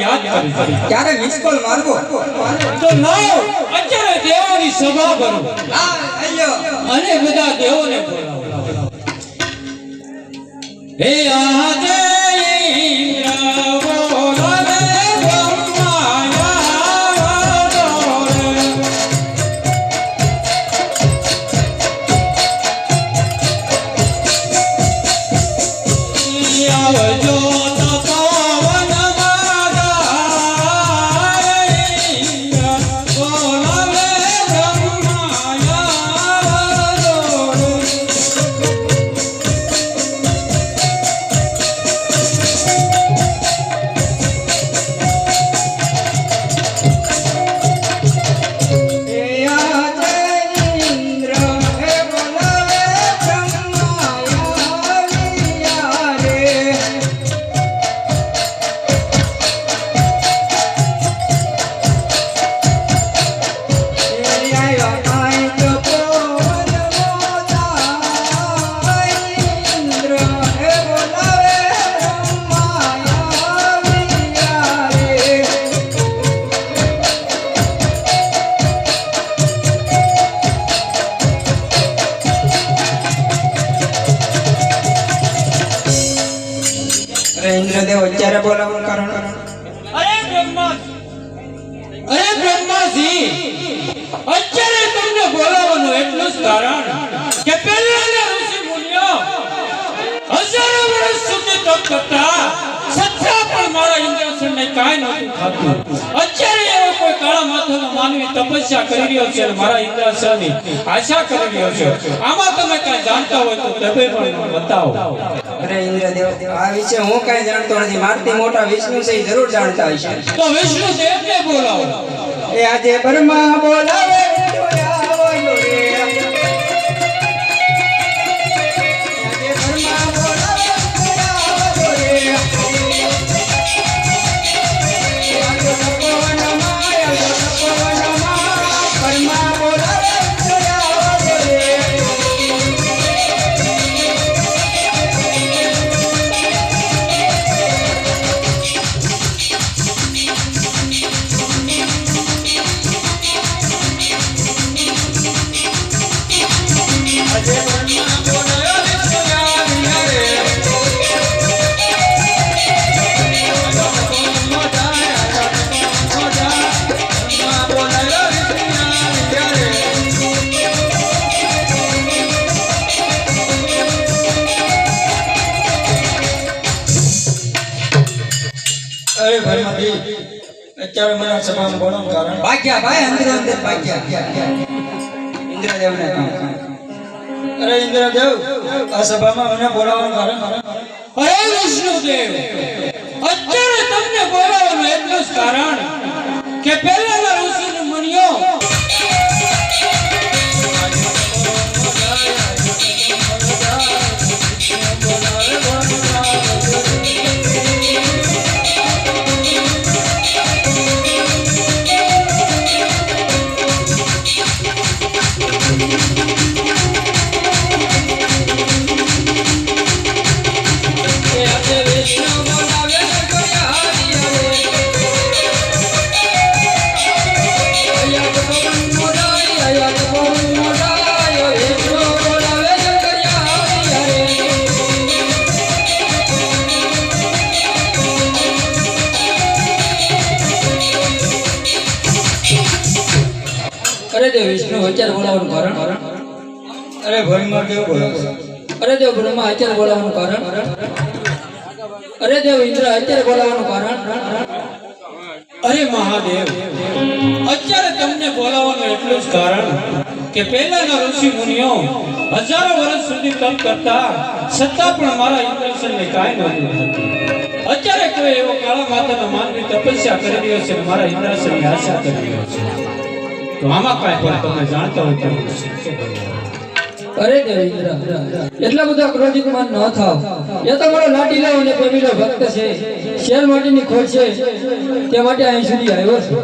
યાદ કરી ત્યારે મિસ મારવો? તો લાવો. અત્યારે દેવોની સભા કરો. અને બધા દેવોને બોલાવો. હે આ અત્યારે તમને બોલાવવાનું એટલું જ કારણ કે પહેલાના ઋષિ મુનિઓ હજારો વર્ષ સુધી તપ કરતા છતાં પણ મારા ઇન્દ્રસનને કાંઈ નહોતું થતું. અત્યારે કાળા માથાનો માનવી તપસ્યા કરી રહ્યો છે મારા ઇન્દ્રાસની આશા કરી રહ્યો છે. આમાં તમે કાંઈ જાણતા હોય તો તમે પણ બતાવો. અરે ઇન્દ્રદેવ આ વિશે હું કાંઈ જાણતો નથી. મારથી મોટા વિષ્ણુ છે જરૂર જાણતા હશે. તો વિષ્ણુ દેવને બોલાવો. એ આજે બ્રહ્મા બોલાવે. અરે ભરમાજી અત્યારે મને સભામાં બોલવાનું કારણ? ભાગ્યા ભાઈ અંદર અંદર ભાગ્યા ઇન્દ્રદેવને અરે ઇન્દ્રદેવ આ સભામાં મને બોલાવવાનું કારણ? અરે વિષ્ણુદેવ અત્યારે તમને બોલાવવાનું એટલું જ કારણ કે પહેલાના ઋષિ દેવ અત્યારે બોલાવવાનું કારણ? અરે ભરમાદેવ બોલાવે અરે દેવ બ્રહ્મા, અત્યારે બોલાવવાનું કારણ? અરે દેવ ઇન્દ્ર, અત્યારે બોલાવવાનું કારણ? મહાદેવ, અત્યારે તમને બોલાવવાનું એટલું જ કારણ કે પહેલાના ઋષિ મુનિઓ હજારો વર્ષ સુધી તપ કરતા છતાં પણ મારા ઇન્દ્રસનને કાંઈ નહોતું અત્યારે કોઈ એવો કાળા માતાનો માનવી તપસ્યા કરી રહ્યો છે મારા ઇન્દ્રસનની આશા કરી રહ્યો છે. તો આમાં પણ તમે જાણતા હોય અરે દેવેન્દ્ર એટલા બધા ક્રોધિકમાન ન થાવ. એ તો મારો લાડીલો અને પ્રેમીલો ભક્ત છે. શેર માટીની ખોટ છે. તે માટે અહીં સુધી આવ્યો છું.